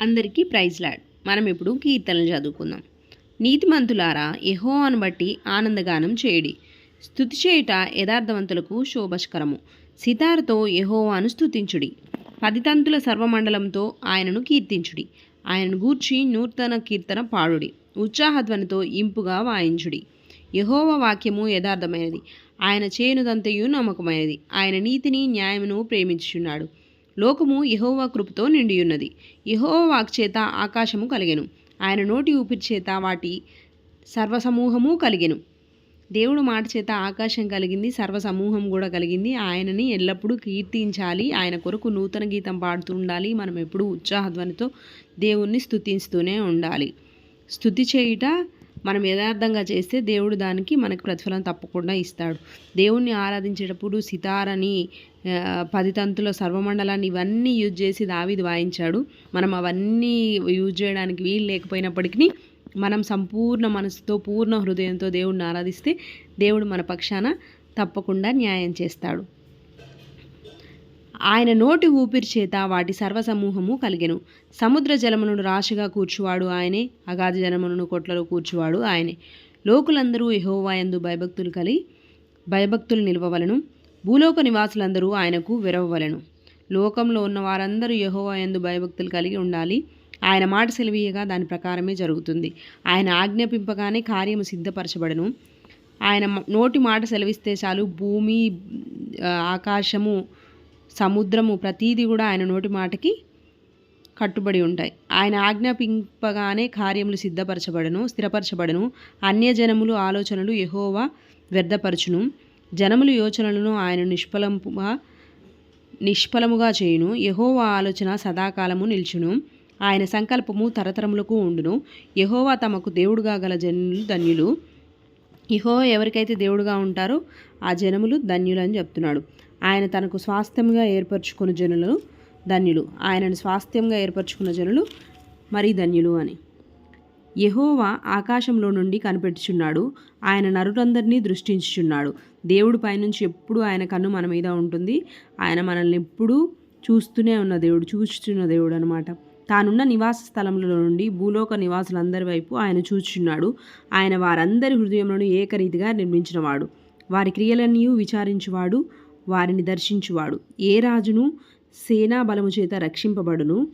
అందరికీ praise lord. మనం ఇప్పుడు కీర్తనలు చదువుకుందాం. నీతిమంతులారా యహోవాను బట్టి ఆనందగానం చేయడి. స్థుతి చేయుట యథార్థవంతులకు శోభస్కరము సితారతో యహోవాను స్థుతించుడి పదితంతుల సర్వమండలంతో ఆయనను కీర్తించుడి. ఆయనను గూర్చి నూతన కీర్తన పాడుడి. ఉత్సాహధ్వనితో ఇంపుగా వాయించుడి. యహోవ వాక్యము యథార్థమైనది. ఆయన చేయునదంతయు నమ్మకమైనది. ఆయన నీతిని న్యాయమును ప్రేమించుచున్నాడు. లోకము యహోవా కృపతో నిండియున్నది. యెహోవా వాక్చేత ఆకాశము కలిగెను. ఆయన నోటి ఊపిరి చేత వాటి సర్వసమూహము కలిగెను. దేవుడు మాట చేత ఆకాశం కలిగింది సర్వసమూహం కూడా కలిగింది. ఆయనని ఎల్లప్పుడూ కీర్తించాలి. ఆయన కొరకు నూతన గీతం పాడుతూ ఉండాలి మనం ఎప్పుడూ ఉత్సాహధ్వనితో దేవుణ్ణి స్థుతిస్తూనే ఉండాలి. స్థుతి చేయుట మనం యథార్థంగా చేస్తే దేవుడు దానికి మనకు ప్రతిఫలం తప్పకుండా ఇస్తాడు. దేవుణ్ణి ఆరాధించేటప్పుడు సితారని పది తంతుల సర్వమండలాన్ని ఇవన్నీ యూజ్ చేసి దావిది వాయించాడు. మనం అవన్నీ యూజ్ చేయడానికి వీలు లేకపోయినప్పటికీ మనం సంపూర్ణ మనసుతో పూర్ణ హృదయంతో దేవుడిని ఆరాధిస్తే దేవుడు మన పక్షాన తప్పకుండా న్యాయం చేస్తాడు. ఆయన నోటి ఊపిరి చేత వాటి సర్వసమూహము కలిగెను. సముద్ర జలమును రాశిగా కూర్చువాడు ఆయనే అగాధ జలమును కొట్లలో కూర్చువాడు ఆయనే. లోకులందరూ యహోవాయందు భయభక్తులు కలిగి భయభక్తులు నిలవవలను. భూలోక నివాసులందరూ ఆయనకు విరవవలను. లోకంలో ఉన్న వారందరూ యహోవాయందు భయభక్తులు కలిగి ఉండాలి. ఆయన మాట సెలవీయగా దాని ప్రకారమే జరుగుతుంది. ఆయన ఆజ్ఞాపింపగానే కార్యము సిద్ధపరచబడను. ఆయన నోటి మాట సెలవిస్తే చాలు భూమి ఆకాశము సముద్రము ప్రతీది కూడా ఆయన నోటి మాటకి కట్టుబడి ఉంటాయి. ఆయన ఆజ్ఞాపింపగానే కార్యములు సిద్ధపరచబడను స్థిరపరచబడను. అన్యజనములు ఆలోచనలు యహోవా వ్యర్థపరచును. జనములు యోచనలను ఆయన నిష్ఫలముగా నిష్ఫలముగా చేయును. యహోవా ఆలోచన సదాకాలము నిల్చును. ఆయన సంకల్పము తరతరములకు ఉండును. యహోవా తమకు దేవుడుగా గల జనులు ధన్యులు. ఇహో ఎవరికైతే దేవుడుగా ఉంటారో ఆ జనములు ధన్యులు అని చెప్తున్నాడు. ఆయన తనకు స్వాస్థ్యంగా ఏర్పరచుకున్న జనులు ధన్యులు. ఆయనను స్వాస్థ్యంగా ఏర్పరచుకున్న జనులు మరీ ధన్యులు అని. యహోవా ఆకాశంలో నుండి కనిపెట్టుచున్నాడు. ఆయన నరులందరినీ దృష్టించుచున్నాడు. దేవుడు పైనుంచి ఎప్పుడు ఆయన కన్ను మన మీద ఉంటుంది. ఆయన మనల్ని ఎప్పుడూ చూస్తూనే ఉన్న దేవుడు చూస్తున్న దేవుడు అనమాట తానున్న నివాస స్థలంలో నుండి భూలోక నివాసులందరి వైపు ఆయన చూచుచున్నాడు. ఆయన వారందరి హృదయములను ఏకరీతిగా నిర్మించినవాడు. వారి క్రియలన్నీ విచారించువాడు. వారిని దర్శించువాడు. ఏ రాజును? సేనా బలము చేత రక్షింపబడును.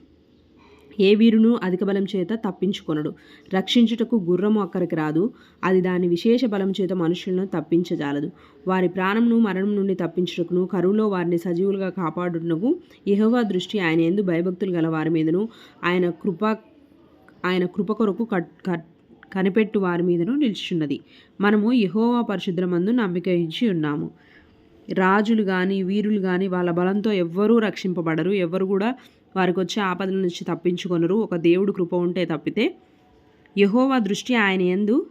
ఏ వీరును? అధిక బలం చేత తప్పించుకొనడు. రక్షించుటకు గుర్రము అక్కడికి రాదు. అది దాని విశేష బలం చేత మనుషులను తప్పించజాలదు. వారి ప్రాణమును మరణం నుండి తప్పించుటకును కరువులో వారిని సజీవులుగా కాపాడుటకు యెహోవా దృష్టి ఆయన ఎందు భయభక్తులు గల వారి మీదను ఆయన కృప ఆయన కృప కొరకు కట్ కట్ కనిపెట్టు వారి మీదను నిలుచున్నది. మనము యహోవా పరిశుద్రమందు నమ్మిక ఇచ్చి ఉన్నాము. రాజులు కానీ వీరులు కానీ వాళ్ళ బలంతో ఎవ్వరూ రక్షింపబడరు. ఎవరు కూడా వారికి వచ్చే ఆపదల నుంచి తప్పించుకొనరు. ఒక దేవుడు కృప ఉంటే తప్పితే యహోవా దృష్టి ఆయన యందు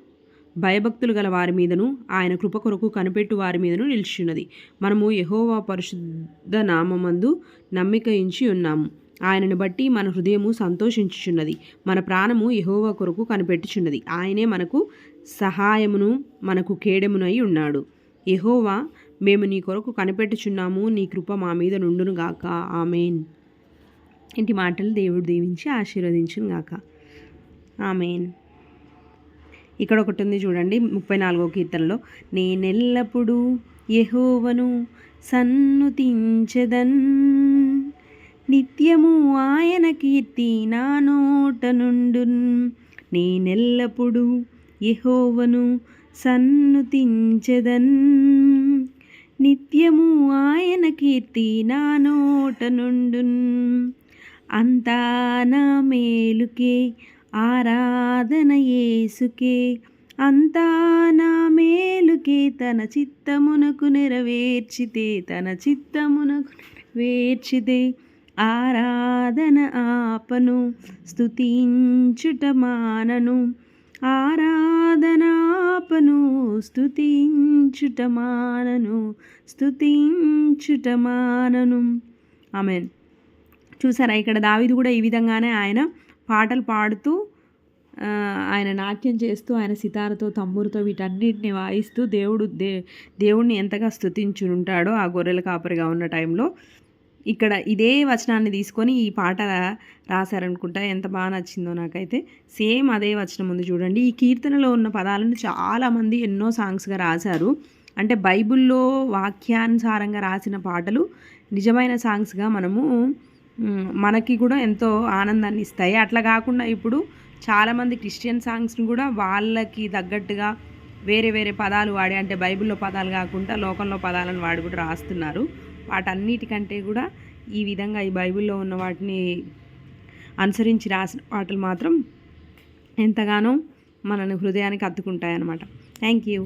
భయభక్తులు గల వారి మీదను ఆయన కృప కొరకు కనిపెట్టు వారి మీదను నిలిచిన్నది మనము యహోవా పరిశుద్ధ నామమందు నమ్మిక ఇంచి ఉన్నాము. ఆయనను బట్టి మన హృదయము సంతోషించుచున్నది. మన ప్రాణము యహోవా కొరకు కనిపెట్టుచున్నది. ఆయనే మనకు సహాయమును మనకు కేడెమునై ఉన్నాడు. యహోవా మేము నీ కొరకు కనిపెట్టుచున్నాము. నీ కృప మా మీద నుండును గాక. ఆమెన్. ఇంటి మాటలు దేవుడు దీవించి ఆశీర్వదించును గాక. ఆమెన్. ఇక్కడ ఒకటి ఉంది చూడండి ముప్పై నాలుగో కీర్తనలో. నేనెల్లప్పుడూ యెహోవను సన్నుతించదన్. నిత్యము ఆయన కీర్తి నా నోట నుండున్. నేనెల్లప్పుడూ యెహోవను సన్నుతించదన్. నిత్యము ఆయన కీర్తి నా నోట నుండున్. అంతా నా మేలుకే ఆరాధన యేసుకే. అంతా నా మేలుకే తన చిత్తమునకు నెరవేర్చితే తన చిత్తమునకు నెరవేర్చితే ఆరాధన ఆపను స్తుతించుట మానను. ఆరా స్థుతించుటమానను స్థుతించుటమానను ఆమె చూసారా ఇక్కడ దావిది కూడా ఈ విధంగానే ఆయన పాటలు పాడుతూ ఆయన నాట్యం చేస్తూ ఆయన సితారతో తమ్మురుతో వీటన్నిటిని వాయిస్తూ దేవుడు దే దేవుణ్ణి ఎంతగా స్థుతించుంటాడో ఆ గొర్రెల కాపరిగా ఉన్న టైంలో ఇక్కడ ఇదే వచనాన్ని తీసుకొని ఈ పాట రాశారనుకుంటా. ఎంత బాగా నచ్చిందో నాకైతే. సేమ్ అదే వచనం ఉంది చూడండి. ఈ కీర్తనలో ఉన్న పదాలను చాలామంది ఎన్నో సాంగ్స్గా రాశారు. అంటే బైబిల్లో వాక్యానుసారంగా రాసిన పాటలు నిజమైన సాంగ్స్గా మనము మనకి కూడా ఎంతో ఆనందాన్ని ఇస్తాయి. అట్లా కాకుండా ఇప్పుడు చాలామంది క్రిస్టియన్ సాంగ్స్ని కూడా వాళ్ళకి తగ్గట్టుగా వేరే వేరే పదాలు వాడి అంటే బైబిల్లో పదాలు కాకుండా లోకంలో పదాలను వాడి కూడా రాస్తున్నారు. వాటన్నిటికంటే కూడా ఈ విధంగా ఈ బైబిల్లో ఉన్న వాటిని అనుసరించి రాసిన వాటలు మాత్రం ఎంతగానో మనని హృదయానికి అత్తుకుంటాయి అన్నమాట థ్యాంక్ యూ.